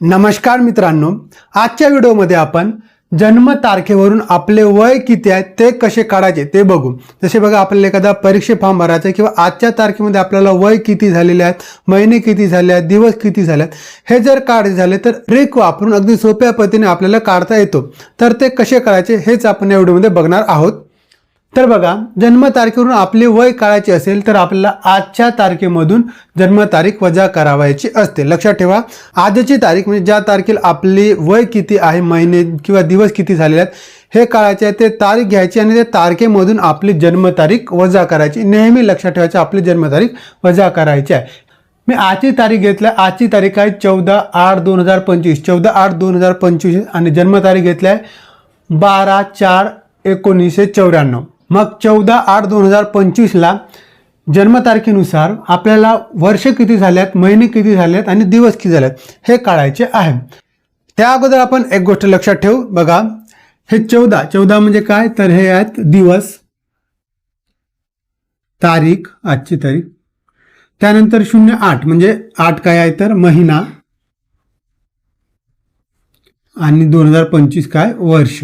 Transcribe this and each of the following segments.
नमस्कार मित्रांनो आजच्या व्हिडिओमध्ये आपण जन्म तारखेवरून आपले वय किती आहे ते कसे काढायचे ते बघू. जसे बघा आपल्याला एखादा परीक्षे फॉर्म भरायचा आहे किंवा आजच्या तारखेमध्ये आपल्याला वय किती झालेले आहेत महिने किती झाले आहेत दिवस किती झाले आहेत हे जर काढायचे झाले तर रेक वापरून अगदी सोप्या पद्धतीने आपल्याला काढता येतो. तर ते कसे काढायचे हेच आपण या व्हिडिओमध्ये बघणार आहोत. तर बघा जन्मतारखेवरून आपले वय काढायचे असेल तर आपल्याला आजच्या तारखेमधून जन्मतारीख वजा करावायची असते. लक्षात ठेवा आजची तारीख म्हणजे ज्या तारखेला आपली वय किती आहे महिने किंवा दिवस किती झालेले आहेत हे काढायचे आहे ते तारीख घ्यायची आणि त्या तारखेमधून आपली जन्मतारीख वजा करायची. नेहमी लक्षात ठेवायची आपली जन्मतारीख वजा करायची आहे. मी आजची तारीख घेतल्या आजची तारीख आहे चौदा आठ दोन हजार पंचवीस. चौदा आठ दोन हजार पंचवीस आणि जन्मतारीख घेतली आहे बारा चार एकोणीसशे चौऱ्याण्णव. मग चौदा आठ दोन हजार पंचवीसला जन्मतारखेनुसार आपल्याला वर्ष किती झाल्यात महिने किती झालेत आणि दिवस किती झालेत हे काढायचे आहे. त्या अगोदर आपण एक गोष्ट लक्षात ठेवू. बघा हे चौदा चौदा म्हणजे काय? तर हे आहेत दिवस तारीख आजची तारीख. त्यानंतर शून्य आठ म्हणजे आठ काय आहे तर महिना आणि दोन हजार पंचवीस काय? वर्ष.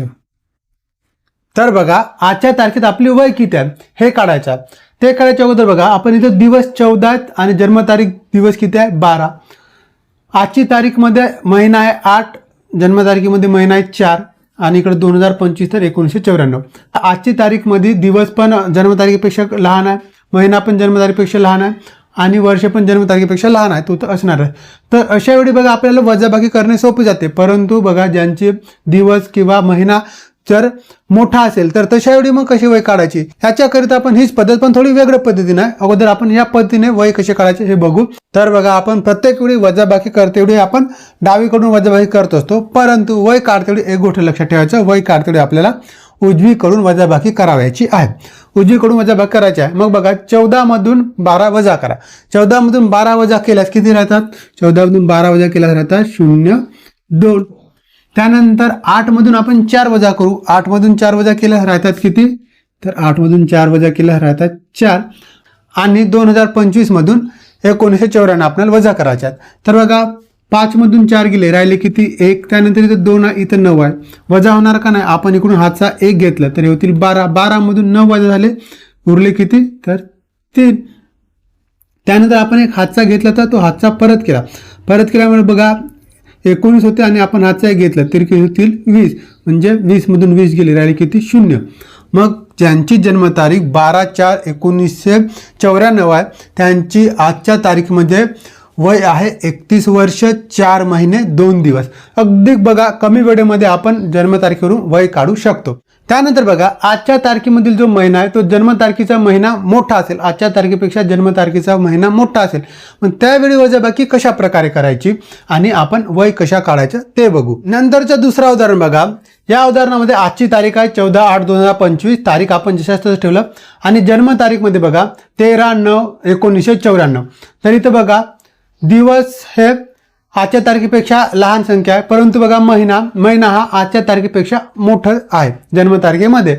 तर बघा आजच्या तारखेत आपली वय किती आहे? हे काढायचं ते काढायच्या अगोदर बघा आपण इथं दिवस चौदा आहेत आणि जन्मतारीख दिवस किती आहे? बारा. आजची तारीखमध्ये महिना आहे आठ जन्मतारखेमध्ये महिना आहे चार आणि इकडे दोन हजार पंचवीस तर एकोणीसशे चौऱ्याण्णव. आजची तारीखमध्ये दिवस पण जन्मतारखेपेक्षा लहान आहे महिना पण जन्मतारखेपेक्षा लहान आहे आणि वर्ष पण जन्मतारखेपेक्षा लहान आहे. तो तर असणार आहे. तर अशा वेळी बघा आपल्याला वजाबाकी करणे सोपे जाते. परंतु बघा ज्यांचे दिवस किंवा महिना जर मोठा असेल तर तशा एवढी मग कशी वय काढायची? याच्याकरिता आपण हीच पद्धत पण थोडी वेगळ्या पद्धतीने आहे अगोदर आपण या पद्धतीने वय कसे काढायचे हे बघू. तर बघा आपण प्रत्येक वेळी वजाबाकी करते एवढी आपण डावीकडून वजाबाकी करत असतो. परंतु वय काढते एक गोष्ट लक्षात ठेवायचं वय काढते आपल्याला उजवीकडून वजाबाकी करावायची आहे. उजवीकडून वजाबाकी करायची आहे. मग बघा चौदामधून बारा वजा करा. चौदामधून बारा वजा केल्यास किती राहतात? चौदामधून बारा वजा केल्यास राहतात शून्य दोन. त्यानंतर आठमधून आपण चार वजा करू. आठमधून चार वजा केल्या राहतात किती? तर आठमधून चार वजा केल्या राहतात चार. आणि दोन हजार पंचवीसमधून एकोणीसशे चौऱ्याण्णव आपल्याला वजा करायच्यात. आहेत तर बघा पाचमधून चार गेले राहिले किती? एक. त्यानंतर इथं दोन आहे इथं नऊ आहे. वजा होणार का नाही? आपण इकडून हातचा एक घेतला तर होतील बारा. बारामधून नऊ वजा झाले उरले किती? तर तीन. त्यानंतर आपण एक हातचा घेतला तर तो हातचा परत केला. परत केल्यामुळे बघा एकोणीस होते आणि आपण आजचा एक घेतला तर किती होतील? वीस. म्हणजे वीसमधून वीस गेले राहिले किती? शून्य. मग ज्यांची जन्मतारीख बारा चार एकोणीसशे चौऱ्याण्णव आहे त्यांची आजच्या तारीखमध्ये वय आहे एकतीस वर्ष चार महिने दोन दिवस. अगदी बघा कमी वेळेमध्ये आपण जन्मतारखेवरून वय काढू शकतो. त्यानंतर बघा आजच्या तारखेमधील जो महिना आहे तो जन्मतारखेचा महिना मोठा असेल. आजच्या तारखेपेक्षा जन्मतारखेचा महिना मोठा असेल. मग त्यावेळी वजाबाकी कशा प्रकारे करायची आणि आपण वय कशा काढायचं ते बघू. नंतरचं दुसरं उदाहरण बघा. या उदाहरणामध्ये आजची तारीख आहे चौदा आठ दोन हजार पंचवीस. तारीख आपण जशाच तसं ठेवलं. आणि जन्मतारीखमध्ये बघा तेरा नऊ एकोणीसशे चौऱ्याण्णव. तर इथं बघा दिवस हे आजच्या तारखेपेक्षा लहान संख्या आहे. परंतु बघा महिना महिना हा आजच्या तारखेपेक्षा मोठं आहे जन्मतारखेमध्ये.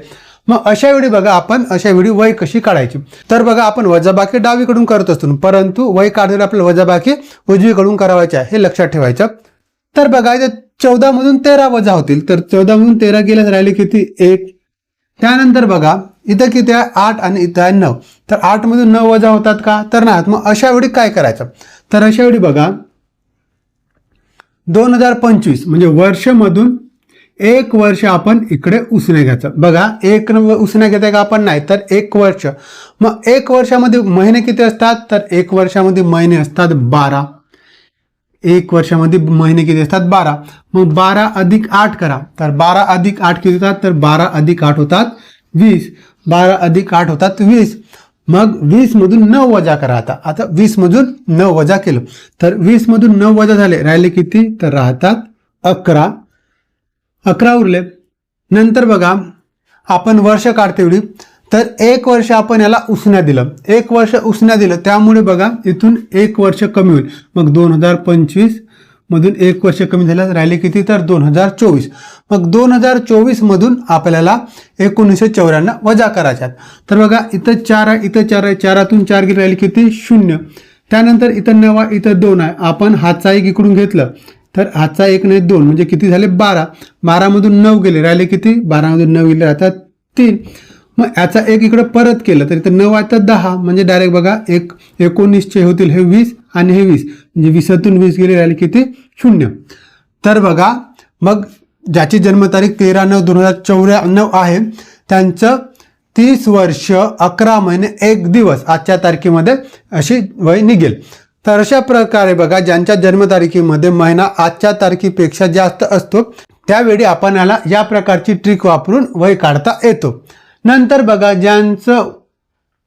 मग अशा वेळी बघा आपण अशा वेळी वय कशी काढायची? तर बघा आपण वजाबाकी डावीकडून करत असतो. परंतु वय काढलेलं आपल्याला वजाबाकी उजवीकडून करावायची आहे हे लक्षात ठेवायचं. तर बघा इथे चौदामधून तेरा वजा होतील. तर चौदामधून तेरा गेल्यास राहिले किती? एक. त्यानंतर बघा इथं किती आहे? आठ आणि इथं आहे नऊ. तर आठमधून नऊ वजा होतात का? तर नाही मग अशा वेळी काय करायचं? तर अशा वेळी बघा दोन हजार पंचवीस म्हणजे वर्षमधून एक वर्ष आपण इकडे उसने घ्यायचं. बघा एक उसण्या घेता का आपण नाही तर एक वर्ष. मग एक वर्षामध्ये महिने किती असतात? तर एक वर्षामध्ये महिने असतात बारा. एक वर्षामध्ये महिने किती असतात? बारा. मग बारा अधिक आठ करा. तर बारा अधिक आठ किती होतात? तर बारा अधिक आठ होतात वीस. बारा अधिक आठ होतात वीस. मग वीस मधून नऊ वजा करा आता. आता वीस मधून नऊ वजा केलं. तर वीस मधून नऊ वजा झाले. राहिले किती? तर राहतात अकरा. अकरा उरले नंतर बघा आपण वर्ष काढते तर एक वर्ष आपण याला उसण्या दिलं. एक वर्ष उसण्या दिलं. त्यामुळे बघा इथून एक वर्ष कमी होईल. मग दोन हजार पंचवीस मधून एक वर्ष कमी झाल्यास राहिले किती? तर दोन हजार चोवीस. मग दोन हजार चोवीसमधून आपल्याला एकोणीसशे चौऱ्याण्णव वजा करायच्या तर बघा इथं चार आहे इथं चार आहे चारातून चार गेले राहिले किती? शून्य. त्यानंतर इथं नवा इथं दोन आहे. आपण हातचा एक इकडून घेतलं तर हातचा एक नाही दोन. म्हणजे किती झाले? बारा. बारामधून नऊ गेले. राहिले किती? बारामधून नऊ गेले. आता तीन. मग याचा एक इकडं परत केलं तर इथं नऊ आता दहा. म्हणजे डायरेक्ट बघा एक एकोणीसचे होतील हे वीस आणि हे वीस. म्हणजे वीसातून वीस गेले राहिले किती? शून्य. तर बघा मग ज्याची जन्मतारीख तेरा नऊ दोन हजार चौऱ्याण्णव आहे त्यांचं तीस वर्ष अकरा महिने एक दिवस आजच्या तारखेमध्ये अशी वय निघेल. तर अशा प्रकारे बघा ज्यांच्या जन्मतारखेमध्ये महिना आजच्या तारखेपेक्षा जास्त असतो त्यावेळी आपण याला या प्रकारची ट्रिक वापरून वय काढता येतो. नंतर बघा ज्यांचं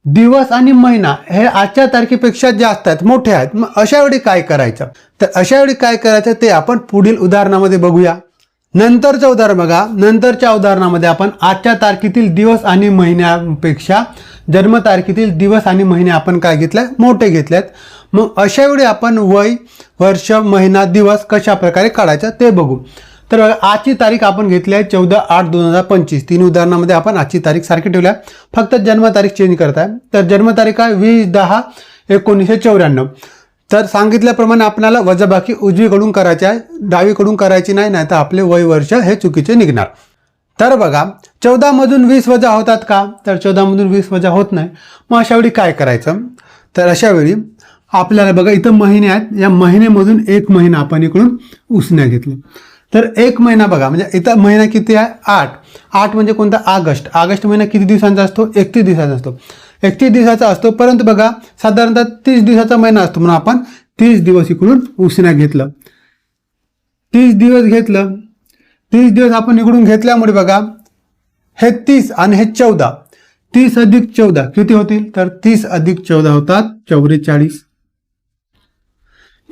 दिवस आणि महिना हे आजच्या तारखेपेक्षा जास्त आहेत मोठे आहेत. मग अशा वेळी काय करायचं? तर अशा वेळी काय करायचं ते आपण पुढील उदाहरणामध्ये बघूया. नंतरचं उदाहरण बघा. नंतरच्या उदाहरणामध्ये आपण आजच्या तारखेतील दिवस आणि महिन्यापेक्षा जन्मतारखेतील दिवस आणि महिने आपण काय घेतले मोठे घेतलेत. मग अशा वेळी आपण वय वर्ष महिना दिवस कशा प्रकारे काढायचं ते बघू. तर आजची तारीख आपण घेतली आहे चौदा आठ दोन हजार पंचवीस. तीन उदाहरणामध्ये आपण आजची तारीख सारखी ठेवल्या. फक्त जन्मतारीख चेंज करताय. तर जन्मतारीख आहे वीस दहा एकोणीसशे चौऱ्याण्णव. तर सांगितल्याप्रमाणे आपल्याला वजाबाकी उजवीकडून करायची आहे डावीकडून करायची नाही नाही तर आपले वय वर्ष हे चुकीचे निघणार. तर बघा चौदामधून वीस वजा होतात का? तर चौदामधून वीस वजा होत नाही. मग अशा वेळी काय करायचं? तर अशा वेळी आपल्याला बघा इथं महिने आहेत. या महिन्यामधून एक महिना आपण इकडून उसण्या घेतलं तर एक महिना बघा म्हणजे इथं महिना किती आहे? आठ. आठ म्हणजे कोणता? ऑगस्ट. ऑगस्ट महिना किती दिवसांचा असतो? एकतीस दिवसाचा असतो. एकतीस दिवसाचा असतो परंतु बघा साधारणतः तीस दिवसाचा महिना असतो. म्हणून आपण तीस दिवस इकडून उसण्या घेतलं. तीस दिवस घेतलं. तीस दिवस आपण इकडून घेतल्यामुळे बघा हे तीस आणि हे चौदा. तीस अधिक चौदा किती होतील? तर तीस अधिक चौदा होतात चौवेचाळीस.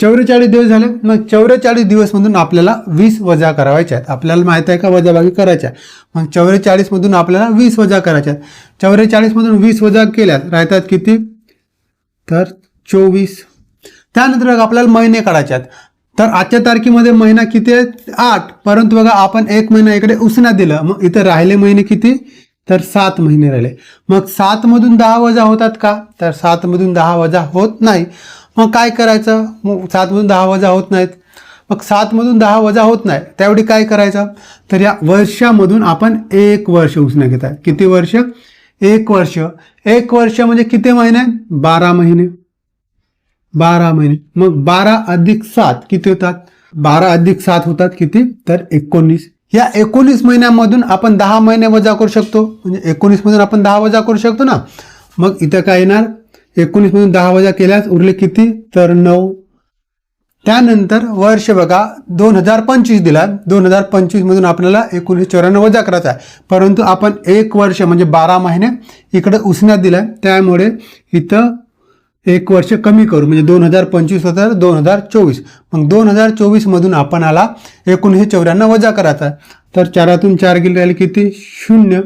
चौवेचाळीस दिवस झाले. मग चौवेचाळीस दिवसमधून आपल्याला वीस वजा करावायच्या आहेत. आपल्याला माहीत आहे का वजाबाकी करायच्या मग चौवेचाळीसमधून आपल्याला वीस वजा करायच्या आहेत. चौवेचाळीसमधून वीस वजा केल्यात राहतात किती? तर चोवीस. त्यानंतर बघा आपल्याला महिने काढायचे आहेत. तर आजच्या तारखेमध्ये महिना किती आहे? आठ. परंतु बघा आपण एक महिना इकडे उसना दिलं. मग इथं राहिले महिने किती? तर सात महिने राहिले. मग सातमधून दहा वजा होतात का? तर सातमधून दहा वजा होत नाही. मग काय करायचं? मग सातमधून दहा वजा होत नाहीत. मग सातमधून दहा वजा होत नाही त्यावेळी काय करायचं? तर या वर्षामधून आपण एक वर्ष उसणं घेत आहे. किती वर्ष? एक वर्ष. एक वर्ष म्हणजे किती महिने? बारा महिने. बारा महिने. मग बारा अधिक सात किती होतात? बारा अधिक सात होतात किती? तर एकोणीस. या एकोणीस महिन्यामधून आपण दहा महिने वजा करू शकतो. म्हणजे एकोणीसमधून आपण दहा वजा करू शकतो ना? मग इथं काय येणार? एकोणीसमधून दहा वजा केल्यास उरले किती? तर नऊ. त्यानंतर वर्ष बघा दोन हजार पंचवीस दिला. दोन हजार पंचवीसमधून आपल्याला एकोणीसशे चौऱ्याण्णव वजा करायचा आहे. परंतु आपण एक वर्ष म्हणजे बारा महिने इकडे उसण्यात दिलाय. त्यामुळे इथं एक वर्ष कमी करू. म्हणजे दोन हजार पंचवीस होतं दोन हजार चोवीस. मग दोन हजार चोवीसमधून आपण आला एकोणीसशे चौऱ्याण्णव वजा करायचा आहे. तर चारातून चार गेले राहिले किती? शून्य.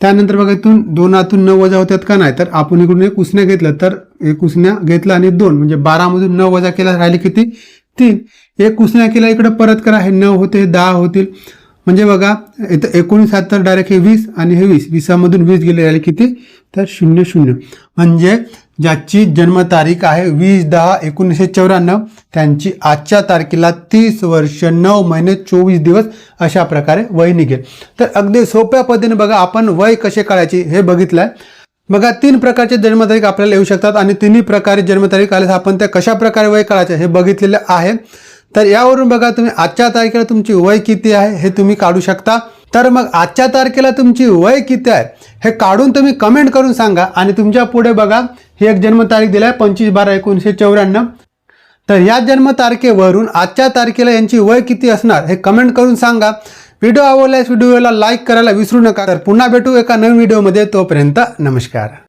त्यानंतर बघा इथून दोनातून नऊ वजा होतात का नाही? तर आपण इकडून एक उसण्या घेतलं तर एक उसण्या घेतला आणि दोन म्हणजे बारामधून नऊ वजा केला राहिले किती? तीन. एक उसण्या केला इकडे परत करा हे नऊ होते हे दहा होतील. म्हणजे बघा इथं एकोणीस सत्तर तर डायरेक्ट हे वीस आणि हे वीस विसामधून वीस गेले राहिले किती? तर शून्य शून्य. म्हणजे ज्याची जन्मतारीख आहे वीस दहा एकोणीसशे चौऱ्याण्णव त्यांची आजच्या तारखेला तीस वर्ष नऊ महिने चोवीस दिवस अशा प्रकारे वय निघेल. तर अगदी सोप्या पद्धतीने बघा आपण वय कसे काढायचे हे बघितलं आहे बघा तीन प्रकारचे जन्मतारीख आपल्याला येऊ शकतात आणि तिन्ही प्रकारे जन्मतारीख आल्यास आपण त्या कशा प्रकारे वय काढायचे हे बघितलेलं आहे. तर यावरून बघा तुम्ही आजच्या तारखेला तुमची वय किती आहे हे तुम्ही काढू शकता. तर मग आजच्या तारखेला तुमची वय किती आहे? हे काढून तुम्ही कमेंट करून सांगा आणि तुमच्यापुढे बघा. ही एक जन्मतारीख दिली आहे पंचवीस बारा एकोणीसशे चौऱ्याण्णव. तर या जन्मतारखेवरून आजच्या तारखेला यांची वय किती असणार हे कमेंट करून सांगा. व्हिडिओ आवडल्यास व्हिडिओला लाईक करायला विसरू नका. तर पुन्हा भेटू एका नवीन व्हिडिओमध्ये तोपर्यंत नमस्कार.